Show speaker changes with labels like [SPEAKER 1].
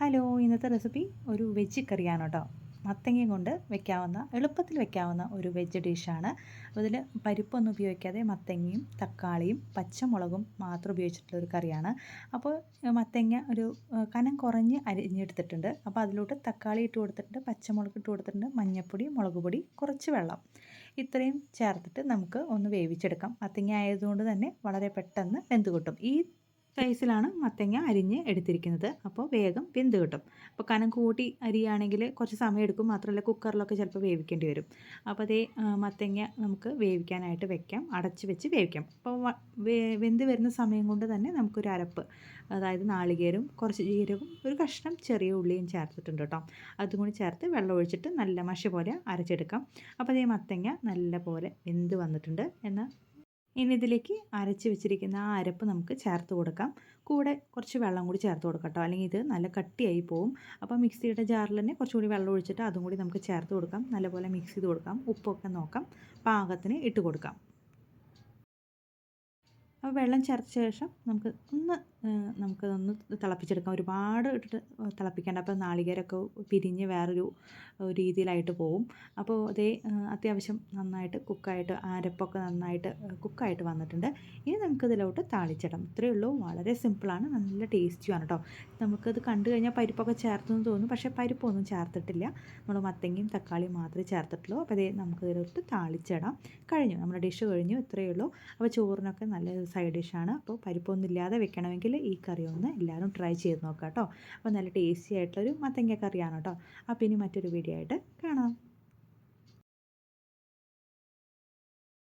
[SPEAKER 1] Hello ഇന്നത്തെ recipe ഒരു veg കറിയാണ് കേട്ടോ. മത്തങ്ങയും കൊണ്ട് വെക്കാവുന്ന എളുപ്പത്തിൽ വെക്കാവുന്ന ഒരു വെജ് ഡിഷാണ്. ഇതിൽ പരിപ്പൊന്നും ഉപയോഗിക്കാതെ മത്തങ്ങയും തക്കാളിയും പച്ചമുളകും മാത്രം ഉപയോഗിച്ചിട്ടുള്ള ഒരു കറിയാണ്. അപ്പോൾ മത്തങ്ങ ഒരു കനം കുറഞ്ഞ് അരിഞ്ഞെടുത്തിട്ടുണ്ട്. അപ്പോൾ അതിലോട്ട് തക്കാളി ഇട്ട് കൊടുത്തിട്ടുണ്ട് പച്ചമുളക് ഇട്ട് കൊടുത്തിട്ടുണ്ട് മഞ്ഞൾപ്പൊടി മുളക് പൊടി കുറച്ച് വെള്ളം. ഇത്രയും ചേർത്തിട്ട് നമുക്ക് ഒന്ന് വേവിച്ചെടുക്കാം. മത്തങ്ങ ആയതുകൊണ്ട് തന്നെ വളരെ പെട്ടെന്ന് വെന്ത് കിട്ടും. ഈ സൈസിലാണ് മത്തങ്ങ അരിഞ്ഞ് എടുത്തിരിക്കുന്നത്. അപ്പോൾ വേഗം വെന്ത് കിട്ടും. അപ്പോൾ കനം കൂട്ടി അരിയാണെങ്കിൽ കുറച്ച് സമയം എടുക്കും. മാത്രമല്ല കുക്കറിലൊക്കെ ചിലപ്പോൾ വേവിക്കേണ്ടി വരും. അപ്പോൾ അതേ മത്തങ്ങ നമുക്ക് വേവിക്കാനായിട്ട് വെക്കാം. അടച്ച് വെച്ച് വേവിക്കാം. അപ്പോൾ വെന്ത് വരുന്ന സമയം കൊണ്ട് തന്നെ നമുക്കൊരു അരപ്പ് അതായത് നാളികേരും കുറച്ച് ജീരകവും ഒരു കഷ്ണം ചെറിയ ഉള്ളിയും ചേർത്തിട്ടുണ്ട് കേട്ടോ. അതും കൂടി ചേർത്ത് വെള്ളം ഒഴിച്ചിട്ട് നല്ല മഷി പോലെ അരച്ചെടുക്കാം. അപ്പോൾ അതേ മത്തങ്ങ നല്ല പോലെ വെന്ത് വന്നിട്ടുണ്ട്. എന്നാൽ ഇനി ഇതിലേക്ക് അരച്ച് വെച്ചിരിക്കുന്ന ആ അരപ്പ് നമുക്ക് ചേർത്ത് കൊടുക്കാം. കൂടെ കുറച്ച് വെള്ളം കൂടി ചേർത്ത് കൊടുക്കാം കേട്ടോ അല്ലെങ്കിൽ ഇത് നല്ല കട്ടിയായി പോവും. അപ്പോൾ മിക്സിയുടെ ജാറിൽ തന്നെ കുറച്ചുകൂടി വെള്ളം ഒഴിച്ചിട്ട് അതും കൂടി നമുക്ക് ചേർത്ത് കൊടുക്കാം. നല്ലപോലെ മിക്സ് ചെയ്ത് കൊടുക്കാം. ഉപ്പൊക്കെ നോക്കാം. പാകത്തിന് ഇട്ട് കൊടുക്കാം. അപ്പോൾ വെള്ളം ചേർത്ത ശേഷം നമുക്ക് ഒന്ന് നമുക്കതൊന്ന് തിളപ്പിച്ചെടുക്കാം. ഒരുപാട് ഇട്ടിട്ട് തിളപ്പിക്കേണ്ട. അപ്പോൾ നാളികേരമൊക്കെ പിരിഞ്ഞ് വേറൊരു രീതിയിലായിട്ട് പോവും. അപ്പോൾ അതേ അത്യാവശ്യം നന്നായിട്ട് കുക്കായിട്ട് അരപ്പൊക്കെ നന്നായിട്ട് കുക്കായിട്ട് വന്നിട്ടുണ്ട്. ഇനി നമുക്കിതിലോട്ട് താളിച്ചിടാം. ഇത്രയേ ഉള്ളൂ. വളരെ സിമ്പിളാണ്. നല്ല ടേസ്റ്റിയാണ് കേട്ടോ. നമുക്കത് കണ്ടു കഴിഞ്ഞാൽ പരിപ്പൊക്കെ ചേർത്തെന്ന് തോന്നും പക്ഷേ പരിപ്പൊന്നും ചേർത്തിട്ടില്ല. നമ്മൾ മത്തങ്ങയും തക്കാളിയും മാത്രമേ ചേർത്തിട്ടുള്ളൂ. അപ്പോൾ അതേ നമുക്കിതിലോട്ട് താളിച്ചിടാം. കഴിഞ്ഞു. നമ്മുടെ ഡിഷ് കഴിഞ്ഞു. ഇത്രയേ ഉള്ളൂ. അപ്പോൾ ചോറിനൊക്കെ നല്ല സൈഡ് ഡിഷാണ്. അപ്പോൾ പരിപ്പൊന്നും ഇല്ലാതെ വെക്കണമെങ്കിൽ ഈ കറി ഒന്ന് എല്ലാവരും ട്രൈ ചെയ്ത് നോക്കാം കേട്ടോ. അപ്പോൾ നല്ല ടേസ്റ്റി ആയിട്ടുള്ളൊരു മത്തങ്ങ കറിയാണ് കേട്ടോ. അപ്പോൾ ഇനി മറ്റൊരു വീഡിയോ ആയിട്ട് കാണാം.